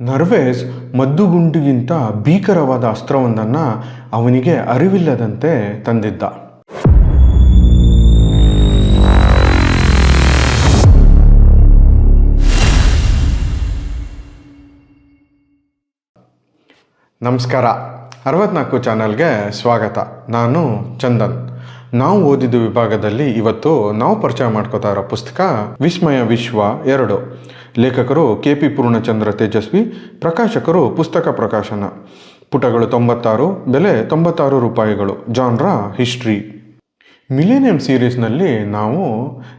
ನರ್ವೇಸ್ ಮದ್ದುಗುಂಡಿಗಿಂತ ಭೀಕರವಾದ ಅಸ್ತ್ರವೊಂದನ್ನು ಅವನಿಗೆ ಅರಿವಿಲ್ಲದಂತೆ ತಂದಿದ್ದ. ನಮಸ್ಕಾರ. ಅರವತ್ನಾಲ್ಕು ಚಾನಲ್ಗೆ ಸ್ವಾಗತ. ನಾನು ಚಂದನ್. ನಾವು ಓದಿದ ವಿಭಾಗದಲ್ಲಿ ಇವತ್ತು ನಾವು ಪರಿಚಯ ಮಾಡ್ಕೋತಾ ಇರೋ ಪುಸ್ತಕ ವಿಸ್ಮಯ ವಿಶ್ವ ಎರಡು. ಲೇಖಕರು ಕೆ ಪಿ ಪೂರ್ಣಚಂದ್ರ ತೇಜಸ್ವಿ, ಪ್ರಕಾಶಕರು ಪುಸ್ತಕ ಪ್ರಕಾಶನ. ಪುಟಗಳು ತೊಂಬತ್ತಾರು, ಬೆಲೆ ತೊಂಬತ್ತಾರು ರೂಪಾಯಿಗಳು. Genre history. ಮಿಲೇನಿಯಂ ಸೀರೀಸ್ನಲ್ಲಿ ನಾವು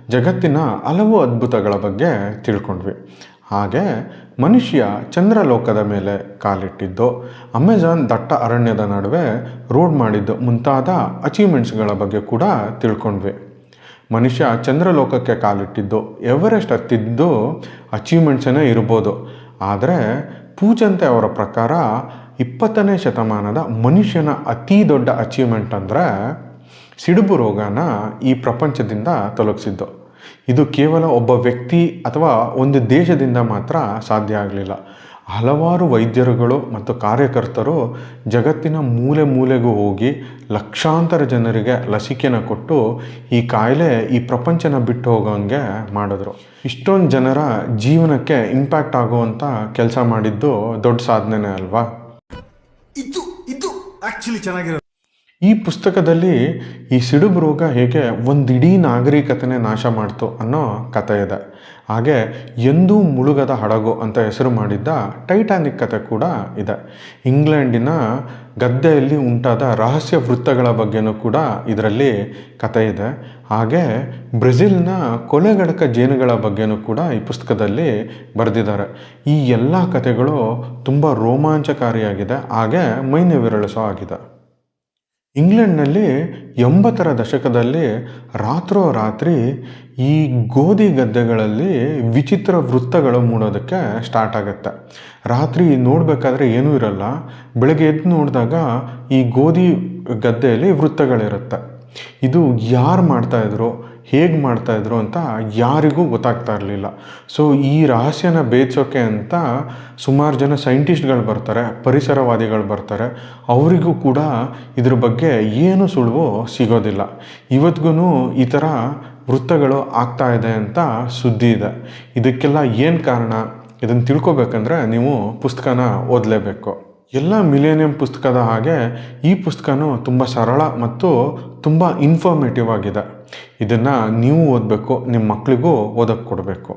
ಜಗತ್ತಿನ ಹಲವು ಅದ್ಭುತಗಳ ಬಗ್ಗೆ ತಿಳ್ಕೊಂಡ್ವಿ. ಹಾಗೆ ಮನುಷ್ಯ ಚಂದ್ರಲೋಕದ ಮೇಲೆ ಕಾಲಿಟ್ಟಿದ್ದು, ಅಮೆಜಾನ್ ದಟ್ಟ ಅರಣ್ಯದ ನಡುವೆ ರೋಡ್ ಮಾಡಿದ್ದು ಮುಂತಾದ ಅಚೀವ್ಮೆಂಟ್ಸ್ಗಳ ಬಗ್ಗೆ ಕೂಡ ತಿಳ್ಕೊಂಡ್ವಿ. ಮನುಷ್ಯ ಚಂದ್ರಲೋಕಕ್ಕೆ ಕಾಲಿಟ್ಟಿದ್ದು, ಎವರೆಸ್ಟ್ ಹತ್ತಿದ್ದು ಅಚೀವ್ಮೆಂಟ್ಸನ್ನೇ ಇರ್ಬೋದು. ಆದರೆ ಪೂಜಂತೆ ಅವರ ಪ್ರಕಾರ ಇಪ್ಪತ್ತನೇ ಶತಮಾನದ ಮನುಷ್ಯನ ಅತೀ ದೊಡ್ಡ ಅಚೀವ್ಮೆಂಟ್ ಅಂದರೆ ಸಿಡುಬು ರೋಗನ ಈ ಪ್ರಪಂಚದಿಂದ ತೊಲಗಿಸಿದ್ದು ಇದು ಕೇವಲ ಒಬ್ಬ ವ್ಯಕ್ತಿ ಅಥವಾ ಒಂದು ದೇಶದಿಂದ ಮಾತ್ರ ಸಾಧ್ಯ ಆಗಲಿಲ್ಲ. ಹಲವಾರು ವೈದ್ಯರುಗಳು ಮತ್ತು ಕಾರ್ಯಕರ್ತರು ಜಗತ್ತಿನ ಮೂಲೆ ಮೂಲೆಗೂ ಹೋಗಿ ಲಕ್ಷಾಂತರ ಜನರಿಗೆ ಲಸಿಕೆನ ಕೊಟ್ಟು ಈ ಕಾಯಿಲೆ ಈ ಪ್ರಪಂಚನ ಬಿಟ್ಟು ಹೋಗೋಂಗೆ ಮಾಡಿದ್ರು. ಇಷ್ಟೊಂದು ಜನರ ಜೀವನಕ್ಕೆ ಇಂಪ್ಯಾಕ್ಟ್ ಆಗುವಂಥ ಕೆಲಸ ಮಾಡಿದ್ದು ದೊಡ್ಡ ಸಾಧನೆ ಅಲ್ವಾ? ಇದು ಇದು ಆ್ಯಕ್ಚುಲಿ ಚೆನ್ನಾಗಿರೋ ಈ ಪುಸ್ತಕದಲ್ಲಿ ಈ ಸಿಡುಬು ರೋಗ ಹೇಗೆ ಒಂದಿಡೀ ನಾಗರಿಕತೆನೇ ನಾಶ ಮಾಡ್ತು ಅನ್ನೋ ಕಥೆ ಇದೆ. ಹಾಗೆ ಎಂದೂ ಮುಳುಗದ ಹಡಗು ಅಂತ ಹೆಸರು ಮಾಡಿದ್ದ ಟೈಟಾನಿಕ್ ಕತೆ ಕೂಡ ಇದೆ. ಇಂಗ್ಲೆಂಡಿನ ಗದ್ದೆಯಲ್ಲಿ ಉಂಟಾದ ರಹಸ್ಯ ವೃತ್ತಗಳ ಬಗ್ಗೆನೂ ಕೂಡ ಇದರಲ್ಲಿ ಕತೆ ಇದೆ. ಹಾಗೆ ಬ್ರೆಜಿಲ್ನ ಕೊಲೆಗಡಕ ಜೇನುಗಳ ಬಗ್ಗೆನೂ ಕೂಡ ಈ ಪುಸ್ತಕದಲ್ಲಿ ಬರೆದಿದ್ದಾರೆ. ಈ ಎಲ್ಲ ಕಥೆಗಳು ತುಂಬ ರೋಮಾಂಚಕಾರಿಯಾಗಿದೆ. ಹಾಗೆ ಮೈನೆ ವಿರಳಿಸೋ ಆಗಿದೆ. ಇಂಗ್ಲೆಂಡ್ನಲ್ಲಿ ಎಂಬತ್ತರ ದಶಕದಲ್ಲಿ ರಾತ್ರೋರಾತ್ರಿ ಈ ಗೋಧಿ ಗದ್ದೆಗಳಲ್ಲಿ ವಿಚಿತ್ರ ವೃತ್ತಗಳು ಮೂಡೋದಕ್ಕೆ ಸ್ಟಾರ್ಟ್ ಆಗುತ್ತೆ. ರಾತ್ರಿ ನೋಡಬೇಕಾದ್ರೆ ಏನೂ ಇರಲ್ಲ. ಬೆಳಗ್ಗೆ ಎದ್ದು ನೋಡಿದಾಗ ಈ ಗೋಧಿ ಗದ್ದೆಯಲ್ಲಿ ವೃತ್ತಗಳಿರುತ್ತೆ. ಇದು ಯಾರು ಮಾಡ್ತಾಯಿದ್ರು ಹೇಗೆ ಮಾಡ್ತಾಯಿದ್ರು ಅಂತ ಯಾರಿಗೂ ಗೊತ್ತಾಗ್ತಾ ಇರಲಿಲ್ಲ. ಸೊ ಈ ರಹಸ್ಯನ ಭೇದಿಸೋಕೆ ಅಂತ ಸುಮಾರು ಜನ ಸೈಂಟಿಸ್ಟ್ಗಳು ಬರ್ತಾರೆ, ಪರಿಸರವಾದಿಗಳು ಬರ್ತಾರೆ. ಅವರಿಗೂ ಕೂಡ ಇದ್ರ ಬಗ್ಗೆ ಏನು ಸುಳಿವು ಸಿಗೋದಿಲ್ಲ. ಇವತ್ಗೂ ಈ ಥರ ವೃತ್ತಗಳು ಆಗ್ತಾ ಇದೆ ಅಂತ ಸುದ್ದಿ ಇದೆ. ಇದಕ್ಕೆಲ್ಲ ಏನು ಕಾರಣ? ಇದನ್ನು ತಿಳ್ಕೊಬೇಕಂದ್ರೆ ನೀವು ಪುಸ್ತಕನ ಓದಲೇಬೇಕು. ಎಲ್ಲ ಮಿಲೇನಿಯಂ ಪುಸ್ತಕದ ಹಾಗೆ ಈ ಪುಸ್ತಕನೂ ತುಂಬ ಸರಳ ಮತ್ತು ತುಂಬ ಇನ್ಫಾರ್ಮೇಟಿವ್ ಆಗಿದೆ. ಇದನ್ನು ನೀವು ಓದಬೇಕು ನಿಮ್ಮ ಮಕ್ಕಳಿಗೂ ಓದಕ್ಕೆ ಕೊಡಬೇಕು.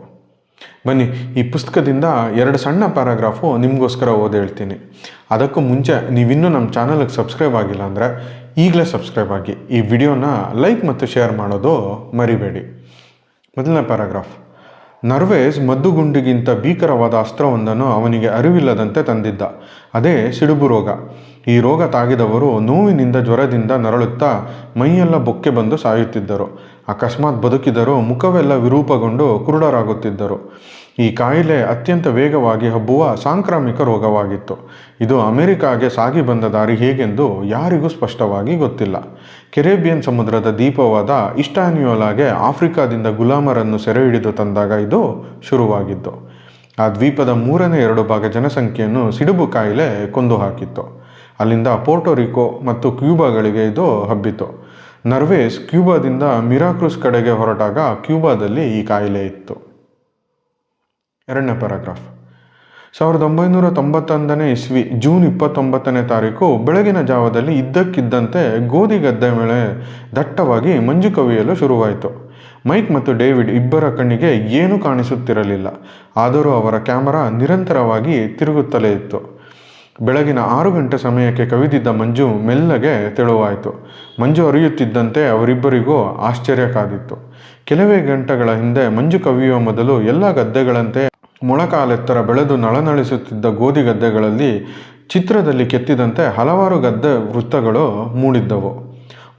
ಬನ್ನಿ, ಈ ಪುಸ್ತಕದಿಂದ ಎರಡು ಸಣ್ಣ ಪ್ಯಾರಾಗ್ರಾಫು ನಿಮಗೋಸ್ಕರ ಓದಿ ಹೇಳ್ತೀನಿ. ಅದಕ್ಕೂ ಮುಂಚೆ ನೀವಿನ್ನೂ ನಮ್ಮ ಚಾನಲ್ಗೆ ಸಬ್ಸ್ಕ್ರೈಬ್ ಆಗಿಲ್ಲ ಅಂದರೆ ಈಗಲೇ ಸಬ್ಸ್ಕ್ರೈಬ್ ಆಗಿ. ಈ ವಿಡಿಯೋನ ಲೈಕ್ ಮತ್ತು ಶೇರ್ ಮಾಡೋದು ಮರಿಬೇಡಿ. ಮೊದಲನೇ ಪ್ಯಾರಾಗ್ರಾಫ್ ನರ್ವೇಸ್ ಮದ್ದುಗುಂಡಿಗಿಂತ ಭೀಕರವಾದ ಅಸ್ತ್ರವೊಂದನ್ನು ಅವನಿಗೆ ಅರಿವಿಲ್ಲದಂತೆ ತಂದಿದ್ದ. ಅದೇ ಸಿಡುಬು ರೋಗ. ಈ ರೋಗ ತಾಗಿದವರು ನೋವಿನಿಂದ ಜ್ವರದಿಂದ ನರಳುತ್ತಾ ಮೈಯೆಲ್ಲ ಬೊಕ್ಕೆ ಬಂದು ಸಾಯುತ್ತಿದ್ದರು. ಅಕಸ್ಮಾತ್ ಬದುಕಿದರೂ ಮುಖವೆಲ್ಲ ವಿರೂಪಗೊಂಡು ಕುರುಡರಾಗುತ್ತಿದ್ದರು. ಈ ಕಾಯಿಲೆ ಅತ್ಯಂತ ವೇಗವಾಗಿ ಹಬ್ಬುವ ಸಾಂಕ್ರಾಮಿಕ ರೋಗವಾಗಿತ್ತು. ಇದು ಅಮೆರಿಕಾಗೆ ಸಾಗಿ ಬಂದ ದಾರಿ ಹೇಗೆಂದು ಯಾರಿಗೂ ಸ್ಪಷ್ಟವಾಗಿ ಗೊತ್ತಿಲ್ಲ. ಕೆರೇಬಿಯನ್ ಸಮುದ್ರದ ದೀಪವಾದ ಇಸ್ಟಾನಿಯೋಲಾಗೆ ಆಫ್ರಿಕಾದಿಂದ ಗುಲಾಮರನ್ನು ಸೆರೆ ಹಿಡಿದು ತಂದಾಗ ಇದು ಶುರುವಾಗಿದ್ದು ಆ ದ್ವೀಪದ ಮೂರನೇ ಎರಡು ಭಾಗ ಜನಸಂಖ್ಯೆಯನ್ನು ಸಿಡುಬು ಕಾಯಿಲೆ ಕೊಂದು ಹಾಕಿತ್ತು. ಅಲ್ಲಿಂದ ಪೋರ್ಟೋರಿಕೋ ಮತ್ತು ಕ್ಯೂಬಾಗಳಿಗೆ ಇದು ಹಬ್ಬಿತು. ನರ್ವೇಸ್ ಕ್ಯೂಬಾದಿಂದ ಮಿರಾಕ್ರೂಸ್ ಕಡೆಗೆ ಹೊರಟಾಗ ಕ್ಯೂಬಾದಲ್ಲಿ ಈ ಕಾಯಿಲೆ ಇತ್ತು. ಎರಡನೇ ಪ್ಯಾರಾಗ್ರಾಫ್. ಸಾವಿರದ ಒಂಬೈನೂರ ತೊಂಬತ್ತೊಂದನೇ ಇಸ್ವಿ, ಜೂನ್ ಇಪ್ಪತ್ತೊಂಬತ್ತನೇ ತಾರೀಕು, ಬೆಳಗಿನ ಜಾವದಲ್ಲಿ ಇದ್ದಕ್ಕಿದ್ದಂತೆ ಗೋಧಿ ಗದ್ದೆ ಮೇಲೆ ದಟ್ಟವಾಗಿ ಮಂಜು ಕವಿಯಲು ಶುರುವಾಯಿತು. ಮೈಕ್ ಮತ್ತು ಡೇವಿಡ್ ಇಬ್ಬರ ಕಣ್ಣಿಗೆ ಏನೂ ಕಾಣಿಸುತ್ತಿರಲಿಲ್ಲ. ಆದರೂ ಅವರ ಕ್ಯಾಮರಾ ನಿರಂತರವಾಗಿ ತಿರುಗುತ್ತಲೇ ಇತ್ತು. ಬೆಳಗಿನ ಆರು ಗಂಟೆ ಸಮಯಕ್ಕೆ ಕವಿದಿದ್ದ ಮಂಜು ಮೆಲ್ಲಗೆ ತೆಳುವಾಯಿತು. ಮಂಜು ಅರಿಯುತ್ತಿದ್ದಂತೆ ಅವರಿಬ್ಬರಿಗೂ ಆಶ್ಚರ್ಯ ಕಾದಿತ್ತು. ಕೆಲವೇ ಗಂಟೆಗಳ ಹಿಂದೆ ಮಂಜು ಕವಿಯುವ ಮೊದಲು ಎಲ್ಲ ಗದ್ದೆಗಳಂತೆ ಮೊಳಕಾಲೆತ್ತರ ಬೆಳೆದು ನಳನಳಿಸುತ್ತಿದ್ದ ಗೋಧಿ ಗದ್ದೆಗಳಲ್ಲಿ ಚಿತ್ರದಲ್ಲಿ ಕೆತ್ತಿದಂತೆ ಹಲವಾರು ಗದ್ದೆ ವೃತ್ತಗಳು ಮೂಡಿದ್ದವು.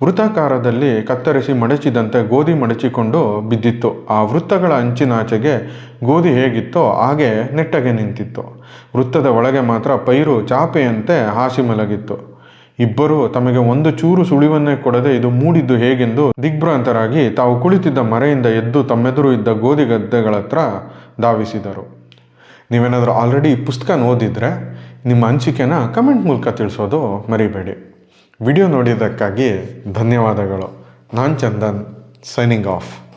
ವೃತ್ತಾಕಾರದಲ್ಲಿ ಕತ್ತರಿಸಿ ಮಡಚಿದಂತೆ ಗೋಧಿ ಮಡಚಿಕೊಂಡು ಬಿದ್ದಿತ್ತು. ಆ ವೃತ್ತಗಳ ಅಂಚಿನಾಚೆಗೆ ಗೋಧಿ ಹೇಗಿತ್ತೋ ಹಾಗೆ ನೆಟ್ಟಗೆ ನಿಂತಿತ್ತು. ವೃತ್ತದ ಒಳಗೆ ಮಾತ್ರ ಪೈರು ಚಾಪೆಯಂತೆ ಹಾಸಿ ಮಲಗಿತ್ತು. ಇಬ್ಬರು ತಮಗೆ ಒಂದು ಚೂರು ಸುಳಿವನ್ನೇ ಕೊಡದೆ ಇದು ಮೂಡಿದ್ದು ಹೇಗೆಂದು ದಿಗ್ಭ್ರಾಂತರಾಗಿ ತಾವು ಕುಳಿತಿದ್ದ ಮರೆಯಿಂದ ಎದ್ದು ತಮ್ಮೆದುರು ಇದ್ದ ಗೋಧಿ ಗದ್ದೆಗಳ ಹತ್ರ ಧಾವಿಸಿದರು. ನೀವೇನಾದರೂ ಆಲ್ರೆಡಿ ಈ ಪುಸ್ತಕ ಓದಿದರೆ ನಿಮ್ಮ ಅನಿಸಿಕೆನ ಕಮೆಂಟ್ ಮೂಲಕ ತಿಳಿಸೋದು ಮರಿಬೇಡಿ. ವಿಡಿಯೋ ನೋಡಿದ್ದಕ್ಕಾಗಿ ಧನ್ಯವಾದಗಳು. ನಾನು ಚಂದನ್ ಸೈನಿಂಗ್ ಆಫ್